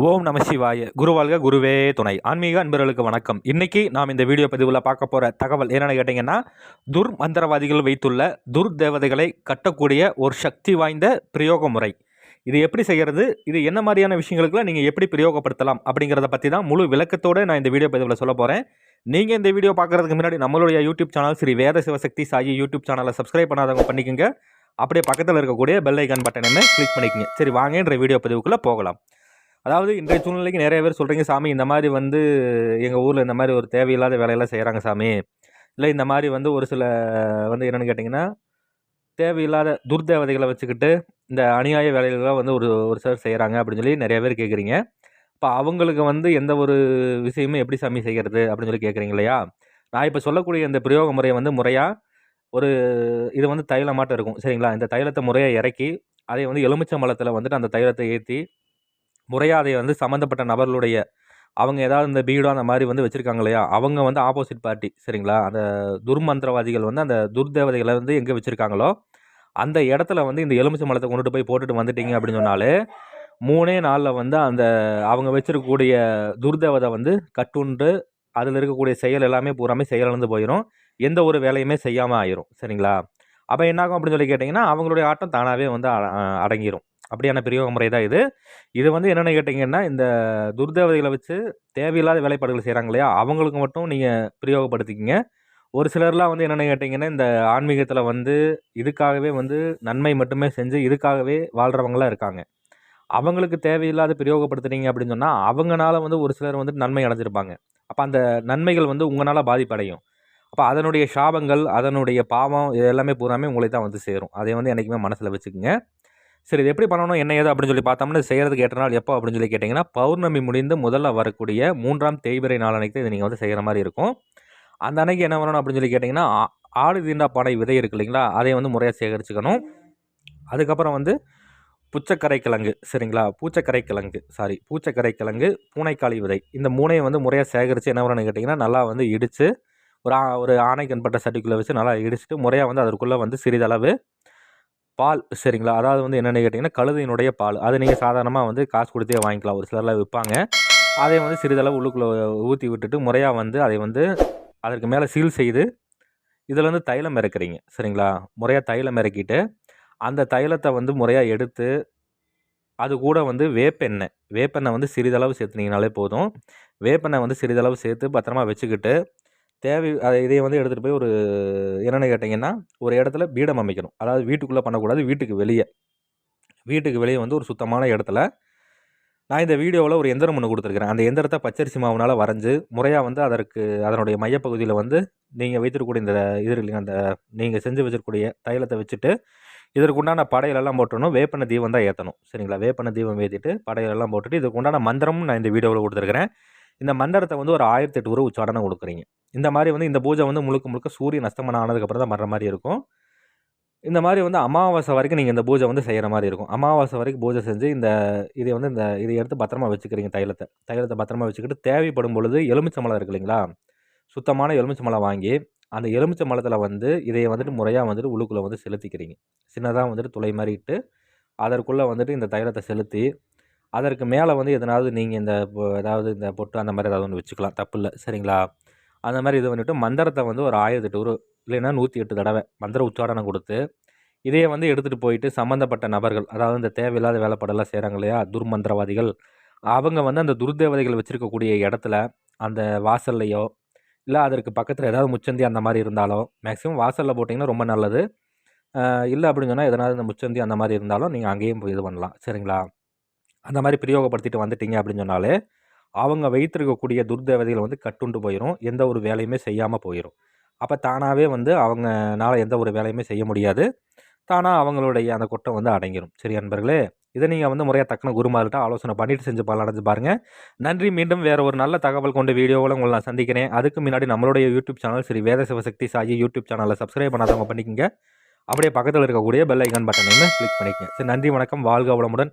ஓம் நம சிவாய. குருவாழ்க குருவே துணை. ஆன்மீக அன்பர்களுக்கு வணக்கம். இன்னைக்கு நாம் இந்த வீடியோ பதிவில் பார்க்க போகிற தகவல் என்னென்னு கேட்டிங்கன்னா துர் மந்திரவாதிகள் வைத்துள்ள துர் தேவதைகளை கட்டக்கூடிய ஒரு சக்தி வாய்ந்த பிரயோக முறை. இது எப்படி செய்கிறது இது என்ன மாதிரியான விஷயங்களுக்குலாம் நீங்கள் எப்படி பிரயோகப்படுத்தலாம்? அப்படிங்கிறத பற்றி தான் முழு விளக்கத்தோடு நான் இந்த வீடியோ பதிவில் சொல்ல போகிறேன் நீங்கள் இந்த வீடியோ பார்க்குறதுக்கு முன்னாடி நம்மளுடைய YouTube channel Shri Veda Sivasakthi Sai YouTube சேனலை சப்ஸ்கிரைப் பண்ணாதவங்க பண்ணிக்கோங்க. அப்படியே பக்கத்தில் இருக்கக்கூடிய பெல் ஐக்கான் பட்டனையுமே கிளிக் பண்ணிக்கோங்க. சரி வாங்கன்ற வீடியோ பதிவுக்குள்ளே போகலாம். அதாவது இன்றைய சூழ்நிலைக்கு நிறைய பேர் சொல்கிறீங்க சாமி இந்த மாதிரி வந்து எங்கள் ஊரில் இந்த மாதிரி ஒரு தேவையில்லாத வேலையெல்லாம் செய்கிறாங்க சாமி. இல்லை இந்த மாதிரி வந்து ஒரு சில வந்து என்னென்னு கேட்டிங்கன்னா தேவையில்லாத துர்தேவதைகளை வச்சுக்கிட்டு இந்த அநியாய வேலைகள்லாம் வந்து ஒரு ஒரு சிலர் செய்கிறாங்க அப்படின்னு சொல்லி நிறைய பேர் கேட்குறீங்க இப்போ அவங்களுக்கு வந்து எந்த ஒரு விஷயமும் எப்படி சாமி செய்கிறது அப்படின்னு சொல்லி கேட்குறீங்க இல்லையா? நான் இப்போ சொல்லக்கூடிய இந்த பிரயோக முறையை வந்து முறையாக ஒரு இது வந்து தைலமாட்டம் இருக்கும் சரிங்களா? இந்த தைலத்தை முறையாக இறக்கி அதை வந்து எலுமிச்சம்பழத்தில் வந்துட்டு அந்த தைலத்தை ஏற்றி முறையாக அதை வந்து சம்மந்தப்பட்ட நபர்களுடைய அவங்க ஏதாவது இந்த பீடோ அந்த மாதிரி வந்து வச்சுருக்காங்க இல்லையா? அவங்க வந்து ஆப்போசிட் பார்ட்டி சரிங்களா? அந்த துர்மந்திரவாதிகள் வந்து அந்த துர்தேவதைகளை வந்து எங்கே வச்சுருக்காங்களோ அந்த இடத்துல வந்து இந்த எலுமிச்சை மலத்தை கொண்டுட்டு போய் போட்டுட்டு வந்துட்டீங்க அப்படின்னு சொன்னாலே மூணே நாளில் வந்து அந்த அவங்க வச்சுருக்கக்கூடிய துர்தேவதை வந்து கட்டுண்டு அதில் இருக்கக்கூடிய செயல் எல்லாமே பூராமே செயலிழந்து போயிடும் எந்த ஒரு வேலையுமே செய்யாமல் ஆயிரும் சரிங்களா? அப்போ என்னாகும் அப்படின்னு சொல்லி கேட்டிங்கன்னா அவங்களுடைய ஆட்டம் தானாகவே வந்து அடங்கிடும் அப்படியான பிரயோக முறை தான் இது. இது வந்து என்னென்னு கேட்டிங்கன்னா இந்த துர்தேவதைகளை வச்சு தேவையில்லாத வேலைப்பாடுகள் செய்கிறாங்க இல்லையா? அவங்களுக்கு மட்டும் நீங்கள் பிரயோகப்படுத்திக்கிங்க. ஒரு சிலர்லாம் வந்து என்னென்னு கேட்டிங்கன்னா இந்த ஆன்மீகத்தில் வந்து இதுக்காகவே வந்து நன்மை மட்டுமே செஞ்சு இதுக்காகவே வாழ்கிறவங்களாம் இருக்காங்க. அவங்களுக்கு தேவையில்லாத பிரயோகப்படுத்துனீங்க அப்படின்னு சொன்னால் அவங்களால வந்து ஒரு சிலர் வந்து நன்மை அடைஞ்சிருப்பாங்க. அப்போ அந்த நன்மைகள் வந்து உங்களால் பாதிப்படையும். அப்போ அதனுடைய சாபங்கள் அதனுடைய பாவம் இது எல்லாமே பூராமே உங்களை தான் வந்து சேரும். அதை வந்து என்றைக்குமே மனசில் வச்சுக்கோங்க. சரி இது எப்படி பண்ணணும் என்ன ஏது அப்படின்னு சொல்லி பார்த்தோம்னா செய்கிறதுக்கு ஏற்ற நாள் எப்போ அப்படின்னு சொல்லி கேட்டிங்கன்னா பௌர்ணமி முடிந்து முதல்ல வரக்கூடிய மூன்றாம் தேய்பிரை நாள் அன்னைக்கு இது நீங்கள் வந்து செய்கிற மாதிரி இருக்கும். அந்த அன்னைக்கு என்ன பண்ணணும் அப்படின்னு சொல்லி கேட்டிங்கன்னா ஆடு தீண்டா பானை விதை இருக்கு இல்லைங்களா அதை வந்து முறையாக சேகரிச்சுக்கணும். அதுக்கப்புறம் வந்து புச்சக்கரை கிழங்கு சரிங்களா பூச்சக்கரை கிழங்கு சாரி பூச்சக்கரை கிழங்கு பூனைக்காளி விதை இந்த மூனையை வந்து முறையாக சேகரித்து என்ன பண்ணணும்னு கேட்டிங்கன்னா நல்லா வந்து இடித்து ஒரு ஒரு ஆணை கண்பட்ட சட்டிக்குள்ளே வச்சு நல்லா இடிச்சுட்டு முறையாக வந்து அதற்குள்ளே வந்து சிறிதளவு பால் சரிங்களா? அதாவது வந்து என்னென்னு கேட்டிங்கன்னா கழுதையினுடைய பால். அது நீங்கள் சாதாரணமாக வந்து காசு கொடுத்தே வாங்கிக்கலாம். ஒரு சிலரில் விற்பாங்க. அதை வந்து சிறிதளவு உள்ளுக்குள்ளே ஊற்றி விட்டுட்டு முறையாக வந்து அதை வந்து அதற்கு மேலே சீல் செய்து இதில் வந்து தைலம் இறக்குறீங்க. சரிங்களா? முறையாக தைலம் இறக்கிட்டு அந்த தைலத்தை வந்து முறையாக எடுத்து அது கூட வந்து வேப்பெண்ணெய். வேப்பெண்ணெய் வந்து சிறிதளவு சேர்த்துனீங்கனாலே போதும். வேப்பெண்ணெய் வந்து சிறிதளவு சேர்த்து பத்திரமா வச்சுக்கிட்டு தேவை அதை இதை வந்து எடுத்துகிட்டு போய் ஒரு என்னென்னு கேட்டிங்கன்னா ஒரு இடத்துல பீடம் அமைக்கணும். அதாவது வீட்டுக்குள்ளே பண்ணக்கூடாது வீட்டுக்கு வெளியே. வீட்டுக்கு வெளியே வந்து ஒரு சுத்தமான இடத்துல நான் இந்த வீடியோவில் ஒரு எந்திரம் ஒன்று கொடுத்துருக்குறேன். அந்த எந்திரத்தை பச்சரிசி மாவுனால் வரைஞ்சி முறையாக வந்து அதற்கு அதனுடைய மையப்பகுதியில் வந்து நீங்கள் வைத்திருக்கக்கூடிய இந்த இது இல்லைங்க அந்த நீங்கள் செஞ்சு வச்சிருக்கக்கூடிய தைலத்தை வச்சுட்டு இதற்குண்டான படையிலெல்லாம் போட்டணும் வேப்பன தீபம் தான் ஏற்றணும் சரிங்களா? வேப்பன தீபம் ஏற்றிட்டு படையிலெல்லாம் போட்டுட்டு இதுக்கு உண்டான மந்திரமும் நான் இந்த வீடியோவில் கொடுத்துருக்குறேன். இந்த மந்திரத்தை வந்து ஒரு ஆயிரத்தி எட்டு ரூபா உச்சாடனை கொடுக்குறீங்க. இந்த மாதிரி வந்து இந்த பூஜை வந்து முழுக்க முழுக்க சூரியன் அஸ்தமனம் ஆனதுக்கப்புறம் தான் வர்ற மாதிரி இருக்கும். இந்த மாதிரி வந்து அமாவாசை வரைக்கும் நீங்கள் இந்த பூஜை வந்து செய்கிற மாதிரி இருக்கும். அமாவாசை வரைக்கும் பூஜை செஞ்சு இந்த இதை வந்து இந்த இதை எடுத்து பத்திரமா வச்சுக்கிறீங்க தைலத்தை. தைலத்தை பத்திரமா வச்சுக்கிட்டு தேவைப்படும் பொழுது எலுமிச்சம்பழம் இருக்கு இல்லைங்களா? சுத்தமான எலுமிச்சம்பழம் வாங்கி அந்த எலுமிச்சம்பழத்தில் வந்து இதை வந்துட்டு முறையாக வந்துட்டு உள்ளுக்குள்ளே வந்து செலுத்திக்கிறீங்க. சின்னதாக வந்துட்டு துளை மாதிரி இட்டு அதற்குள்ளே வந்துட்டு இந்த தைலத்தை செலுத்தி அதற்கு மேலே வந்து எதனாவது நீங்கள் இந்த ஏதாவது இந்த பொட்டு அந்த மாதிரி ஏதாவது ஒன்று வச்சுக்கலாம். தப்பு இல்லை. சரிங்களா? அந்த மாதிரி இது பண்ணிவிட்டு மந்திரத்தை வந்து ஒரு ஆயிரத்தி எட்டு ஒரு இல்லைன்னா நூற்றி எட்டு தடவை மந்திர உச்சாரணம் கொடுத்து இதையே வந்து எடுத்துகிட்டு போயிட்டு சம்மந்தப்பட்ட நபர்கள் அதாவது இந்த தேவையில்லாத வேலைப்பாடெல்லாம் செய்கிறாங்க இல்லையா? துர்மந்திரவாதிகள் அவங்க வந்து அந்த துர்தேவதைகள் வச்சுருக்கக்கூடிய இடத்துல அந்த வாசல்லையோ இல்லை அதற்கு பக்கத்தில் ஏதாவது முச்சந்தி அந்த மாதிரி இருந்தாலோ மேக்ஸிமம் வாசலில் போட்டிங்கன்னா ரொம்ப நல்லது. இல்லை அப்படின்னு சொன்னால் எதனாவது இந்த முச்சந்தி அந்த மாதிரி இருந்தாலும் நீங்கள் அங்கேயும் போய் இது பண்ணலாம். சரிங்களா? அந்த மாதிரி பிரயோகப்படுத்திட்டு வந்துட்டீங்க அப்படின்னு சொன்னாலே அவங்க வைத்திருக்கக்கூடிய துர்தேவதைகள் வந்து கட்டுண்டு போயிடும் எந்த ஒரு வேலையுமே செய்யாமல் போயிடும் அப்போ தானாகவே வந்து அவங்கனால எந்த ஒரு வேலையுமே செய்ய முடியாது. தானாக அவங்களுடைய அந்த கொட்டை வந்து அடங்கிடும் சரி அன்பர்களே இதை நீங்கள் வந்து முறையாக தக்கன குருமார்கிட்ட ஆலோசனை பண்ணிட்டு செஞ்சு பலனடைஞ்சு பாருங்கள் நன்றி. மீண்டும் வேறு ஒரு நல்ல தகவல் கொண்ட வீடியோவில் உங்களை நான் சந்திக்கிறேன். அதுக்கு முன்னாடி நம்மளுடைய YouTube channel Shri Veda Sivasakthi Sai YouTube சேனலில் சப்ஸ்கிரைப் பண்ணாதவங்க பண்ணிக்கோங்க. அப்படியே பக்கத்தில் இருக்கக்கூடிய பெல் ஐக்கான் பட்டனையுமே கிளிக் பண்ணிக்கங்க. சரி நன்றி வணக்கம். வாழ்க வளமுடன்.